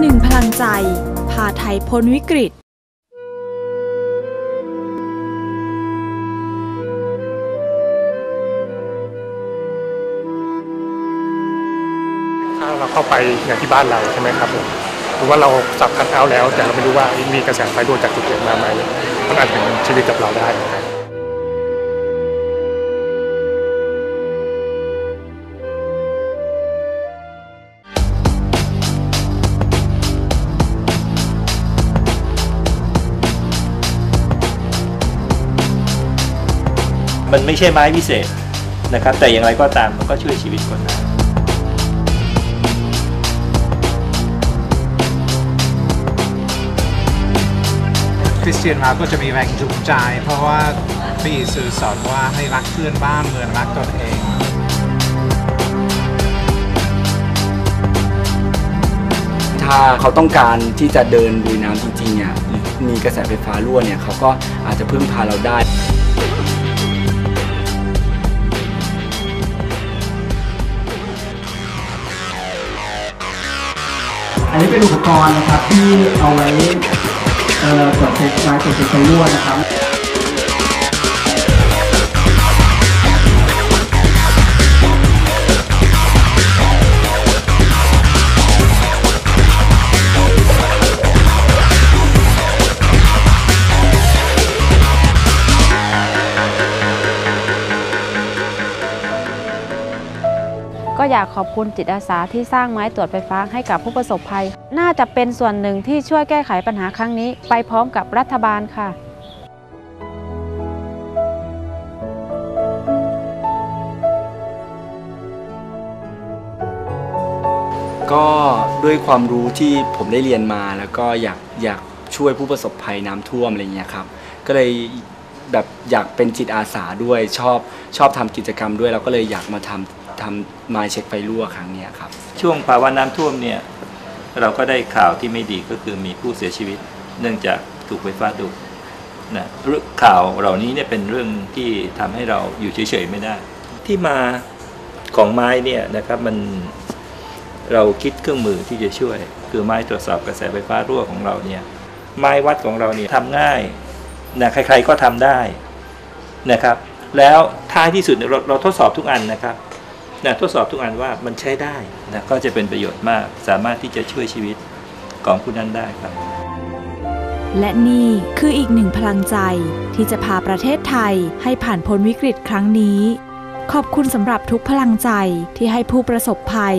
หนึ่งพลังใจ พาไทยพ้นวิกฤตถ้าเราเข้าไปอย่างที่บ้านเราใช่ไหมครับผมหรือว่าเราสับคัดเอาแล้ว แต่เราไม่รู้ว่ามีกระแสไฟรั่วจากจุดเกิดมาไหมมันอาจเป็นชีวิตกับเราได้ มันไม่ใช่ไม้วิเศษนะครับ แต่อย่างไรก็ตามมันก็ช่วยชีวิตคนได้คริสเตียนมาก็จะมีแรงจูงใจ เพราะว่าพระเยซูสอนว่าให้รักเพื่อนบ้านเหมือนรักตนเองถ้าเขาต้องการที่จะเดินลุยน้ำจริงๆเนี่ยหรือมีกระแสไฟฟ้ารั่วเนี่ยเขาก็อาจจะพึ่งพาเราได้ อันนี้เป็นอุปกรณ์นะครับที่เอาไว้เอ่อตรวจเช็คไม้ตรวจเช็คไฟรั่วนะครับ ก็อยากขอบคุณจิตอาสาที่สร้างไม้ตรวจไฟฟ้าให้กับผู้ประสบภัย น่าจะเป็นส่วนหนึ่งที่ช่วยแก้ไขปัญหาครั้งนี้ ไปพร้อมกับรัฐบาลค่ะก็ด้วยความรู้ที่ผมได้เรียนมาแล้วก็อยากอยากช่วยผู้ประสบภัยน้ำท่วมอะไรเงี้ยครับก็เลยแบบอยากเป็นจิตอาสาด้วยชอบชอบทำกิจกรรมด้วยแล้วก็เลยอยากมาทำ ทำมาเช็คไฟรั่วครั้งนี้ครับ ช่วงภาวะน้ำท่วมเนี่ยเราก็ได้ข่าวที่ไม่ดีก็คือมีผู้เสียชีวิต เนื่องจากถูกไฟฟ้าดูดนะข่าวเหล่านี้เนี่ยเป็นเรื่องที่ทำให้เราอยู่เฉยๆไม่ได้ ที่มาของไม้เนี่ยนะครับมันเราคิดเครื่องมือที่จะช่วย คือไม้ตรวจสอบกระแสไฟฟ้ารั่วของเราเนี่ยไม้วัดของเราเนี่ยทำง่ายนะใครๆก็ทำได้นะครับ แล้วท้ายที่สุดเราเราทดสอบทุกอันนะครับ นะทดสอบทุกอันว่ามันใช้ได้นะก็จะเป็นประโยชน์มาก สามารถที่จะช่วยชีวิตของผู้นั้นได้ครับ และนี่คืออีกหนึ่งพลังใจที่จะพาประเทศไทยให้ผ่านพ้นวิกฤตครั้งนี้ ขอบคุณสำหรับทุกพลังใจที่ให้ผู้ประสบภัย